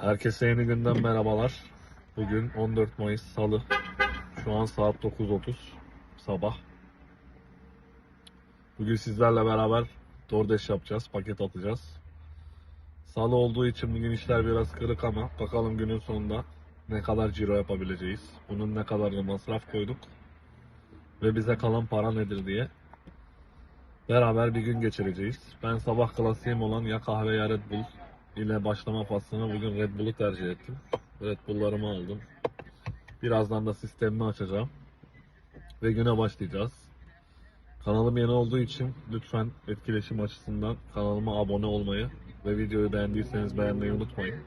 Herkese yeni günden merhabalar. Bugün 14 Mayıs Salı. Şu an saat 9.30 sabah. Bugün sizlerle beraber DoorDash yapacağız, paket atacağız. Salı olduğu için bugün işler biraz kırık ama bakalım günün sonunda ne kadar ciro yapabileceğiz. Bunun ne kadarını masraf koyduk ve bize kalan para nedir diye beraber bir gün geçireceğiz. Ben sabah klasiğim olan ya kahve ya Red Bull ile başlama faslına bugün Red Bull'u tercih ettim. Red Bull'larımı aldım. Birazdan da sistemimi açacağım. Ve güne başlayacağız. Kanalım yeni olduğu için lütfen etkileşim açısından kanalıma abone olmayı ve videoyu beğendiyseniz beğenmeyi unutmayın.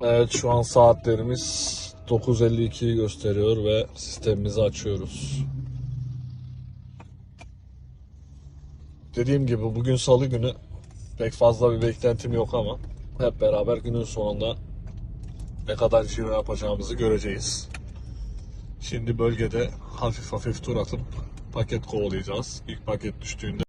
Evet şu an saatlerimiz 9.52'yi gösteriyor ve sistemimizi açıyoruz. Dediğim gibi bugün salı günü pek fazla bir beklentim yok ama hep beraber günün sonunda ne kadar ciro yapacağımızı göreceğiz. Şimdi bölgede hafif hafif tur atıp paket kovalayacağız. İlk paket düştüğünde.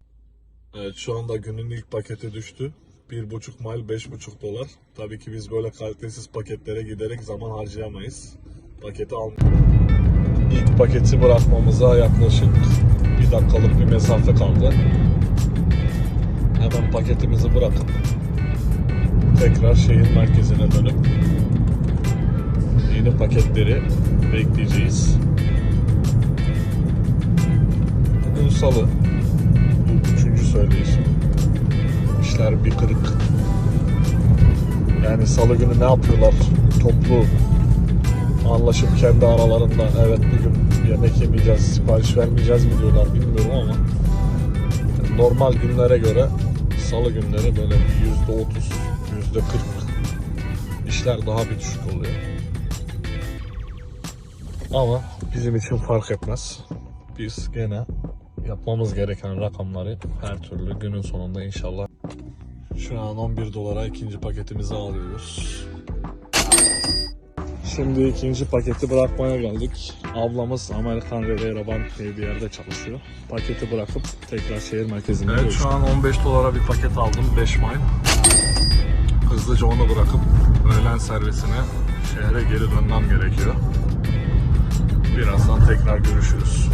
Evet şu anda günün ilk paketi düştü. 1,5 mile 5,5 dolar. Tabii ki biz böyle kalitesiz paketlere giderek zaman harcayamayız. Paketi al. İlk paketi bırakmamıza yaklaşık bir dakikalık bir mesafe kaldı. Hemen paketimizi bırakıp tekrar şehir merkezine dönüp yeni paketleri bekleyeceğiz. Bugün salı. Yani salı günü ne yapıyorlar? Toplu anlaşıp kendi aralarında evet bugün yemek yemeyeceğiz, sipariş vermeyeceğiz mi diyorlar bilmiyorum ama normal günlere göre salı günleri böyle bir yüzde otuz, yüzde kırk işler daha bir düşük oluyor. Ama bizim için fark etmez. Biz gene yapmamız gereken rakamları her türlü günün sonunda inşallah şu an 11 dolara ikinci paketimizi alıyoruz. Şimdi ikinci paketi bırakmaya geldik. Ablamız Amerikan Riviera Bank diye bir yerde çalışıyor. Paketi bırakıp tekrar şehir merkezine Evet şu an 15 dolara bir paket aldım 5 mile. Hızlıca onu bırakıp öğlen servisine şehre geri dönmem gerekiyor. Birazdan tekrar görüşürüz.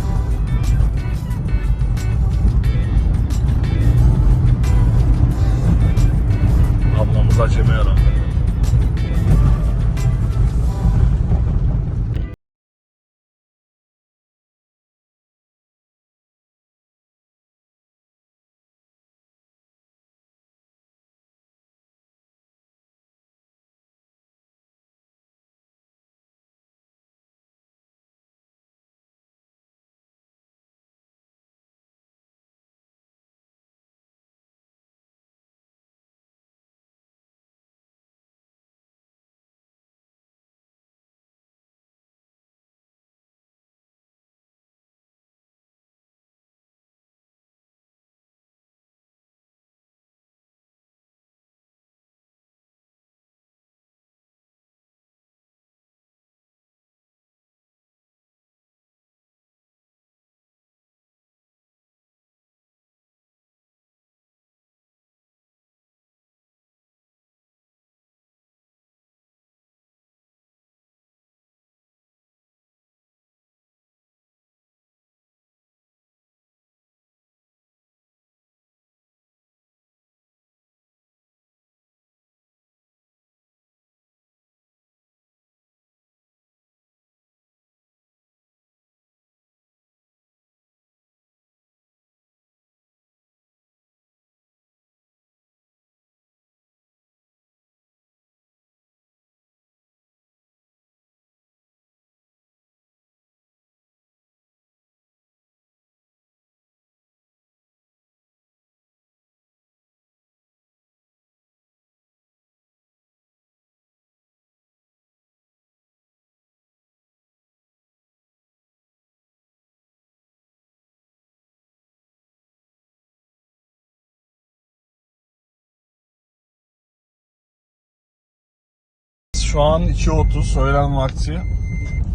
Şu an 2.30 öğlen vakti.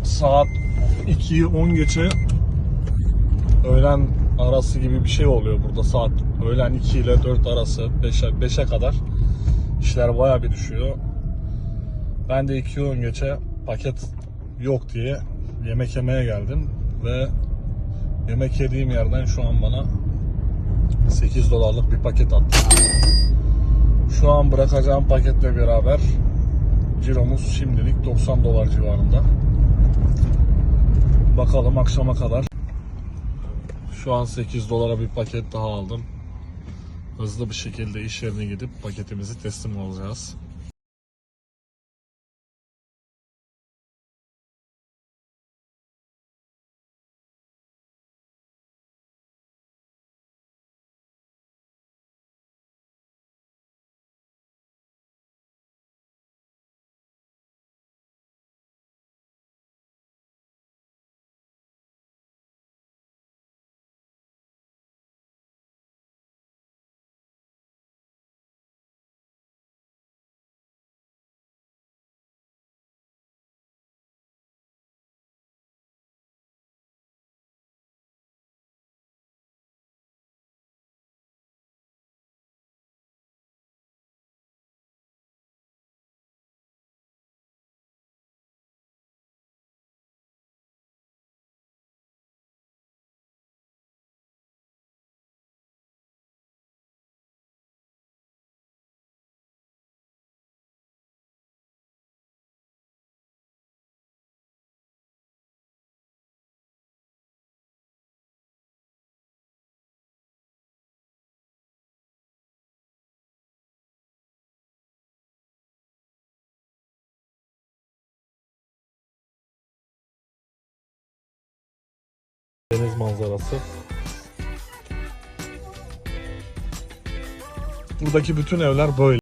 Saat 2'yi 10 geçe öğlen arası gibi bir şey oluyor burada saat. Öğlen 2 ile 4 arası 5'e 5'e kadar işler baya bir düşüyor. Ben de 2'yi 10 geçe paket yok diye yemek yemeye geldim ve yemek yediğim yerden şu an bana 8 dolarlık bir paket attı. Şu an bırakacağım paketle beraber ciromuz şimdilik 90 dolar civarında. Bakalım akşama kadar. Şu an 8 dolara bir paket daha aldım. Hızlı bir şekilde iş yerine gidip paketimizi teslim alacağız. Deniz manzarası. Buradaki bütün evler böyle.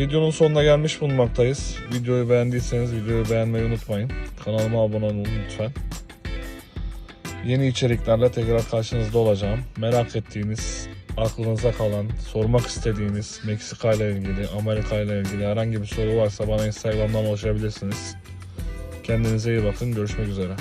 Videonun sonuna gelmiş bulunmaktayız. Videoyu beğendiyseniz videoyu beğenmeyi unutmayın. Kanalıma abone olun lütfen. Yeni içeriklerle tekrar karşınızda olacağım. Merak ettiğiniz, aklınıza kalan, sormak istediğiniz Meksika ile ilgili, Amerika ile ilgili herhangi bir soru varsa bana Instagram'dan ulaşabilirsiniz. Kendinize iyi bakın. Görüşmek üzere.